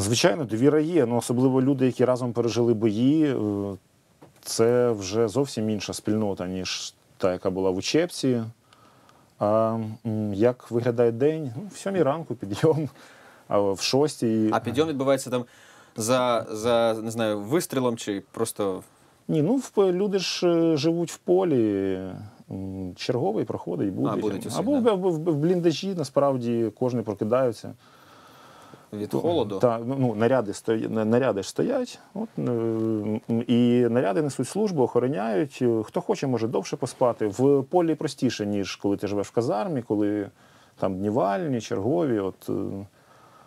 Звичайно, довіра є, але особливо люди, які разом пережили бої, е, це вже зовсім інша спільнота, ніж та, яка була в учебці. А як виглядає день? Ну, в сьомій ранку підйом, а в шостій. А підйом відбувається там за, за не знаю, вистрілом чи просто. Ні, ну люди ж е, живуть в полі, черговий проходить, буде. будуть усі, Або да. в бліндажі насправді кожен прокидається. Від холоду. Та, ну, ну, наряди, стоять, на- наряди ж стоять, от, е, і наряди несуть службу, охороняють. Хто хоче, може довше поспати. В полі простіше, ніж коли ти живеш в казармі, коли там днівальні, чергові. От,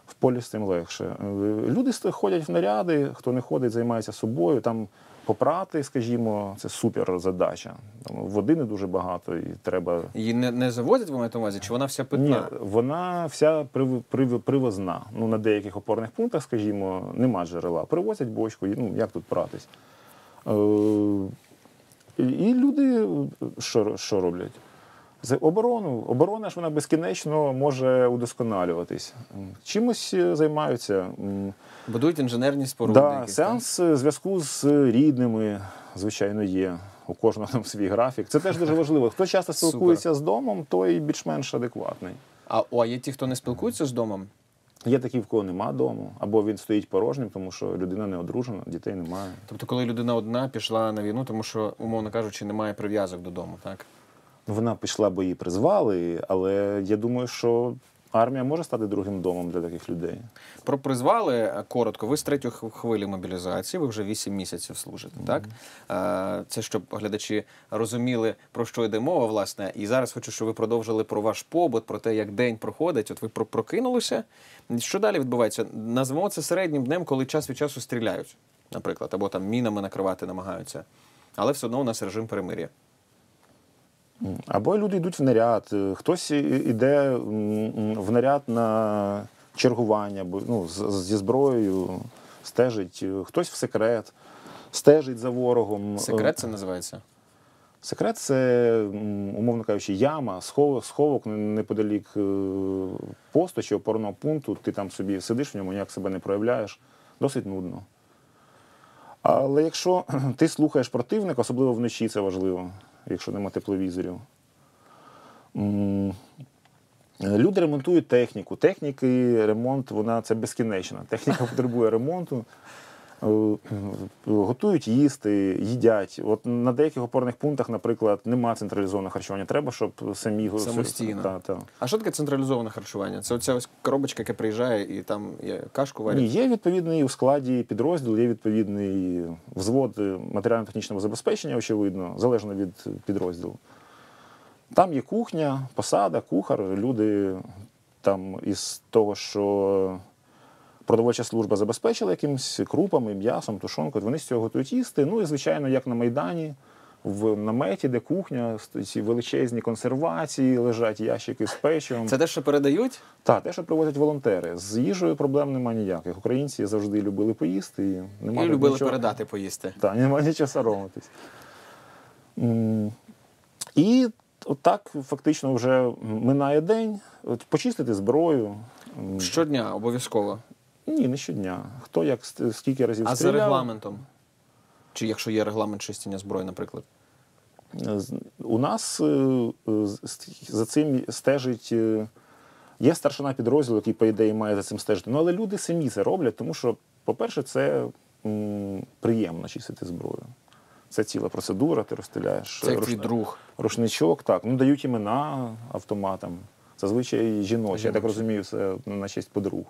в полі з тим легше. Е, Люди ходять в наряди, хто не ходить, займається собою. Там попрати, скажімо, це супер задача. Там води не дуже багато, і треба Її не, не завозять, ви маєте на увазі, чи вона вся питна? ні, вона вся прив, прив, привозна. Ну, на деяких опорних пунктах, скажімо, нема джерела. Привозять бочку, і, ну як тут пратись. Е, і, і люди що, що роблять? З оборону. Оборона ж вона безкінечно може удосконалюватись. Чимось е, займаються. Будують інженерні споруди. Да, якісь, сеанс е, зв'язку з рідними, звичайно, є. У кожного там свій графік. Це теж дуже важливо. Хто часто Супер. спілкується з домом, той більш-менш адекватний. А, о, а є ті, хто не спілкується з домом? Є такі, в кого нема дому, або він стоїть порожнім, тому що людина не одружена, дітей немає. Тобто, коли людина одна пішла на війну, тому що, умовно кажучи, немає прив'язок додому, так? Вона пішла, бо її призвали, але я думаю, що армія може стати другим домом для таких людей. Про призвали е, коротко. Ви з третьої хвилі мобілізації, ви вже 8 місяців служите, так? Е, Це щоб глядачі розуміли, про що йде мова, власне. І зараз хочу, щоб ви продовжили про ваш побут, про те, як день проходить. От ви про- прокинулися. Що далі відбувається? Назвемо це середнім днем, коли час від часу стріляють, наприклад, або там мінами накривати намагаються. Але все одно у нас режим перемир'я. Або люди йдуть в наряд, е, хтось іде в наряд на чергування, ну, зі зброєю, стежить, е, хтось в секрет, стежить за ворогом. Секрет це називається. Секрет це, умовно кажучи, яма, сховок, сховок неподалік е, посту чи опорного пункту. Ти там собі сидиш в ньому, ніяк себе не проявляєш. Досить нудно. Але якщо ти слухаєш противника, особливо вночі це важливо, якщо нема тепловізорів. Люди ремонтують техніку. Техніки, ремонт, вона це безкінечна. Техніка потребує ремонту. Е, Готують їсти, їдять. От на деяких опорних пунктах, наприклад, нема централізованого харчування. Треба, щоб самі Самостійно. Та, та. А що таке централізоване харчування? Це оця ось коробочка, яка приїжджає і там є кашку варять? Ні, є відповідний у складі підрозділ, є відповідний взвод матеріально-технічного забезпечення, очевидно, залежно від підрозділу. Там є кухня, посада, кухар, люди там із того, що продовольча служба забезпечила якимись крупами, м'ясом, тушонкою, вони з цього готують їсти. Ну і, звичайно, як на Майдані, в наметі, де кухня, ці величезні консервації, лежать ящики з печивом. Це те, що передають? Так, те, що привозять волонтери. З їжею проблем немає ніяких. Українці завжди любили поїсти і немає І любили передати поїсти. Так, немає нічого соромитись. І отак фактично вже минає день. От почистити зброю. Щодня обов'язково. Ні, не щодня. Хто як скільки разів А за регламентом? Чи якщо є регламент чистіння зброї, наприклад? У нас е, е, за цим стежить. е, Є старшина підрозділу, який, по ідеї, має за цим стежити. Ну, але люди самі це роблять, тому що, по-перше, це м, приємно чистити зброю. Це ціла процедура, ти розстріляєш Це твій друг. рушничок, так. Ну, дають імена автоматам. Зазвичай жіночі. Я так розумію, це на честь подруг.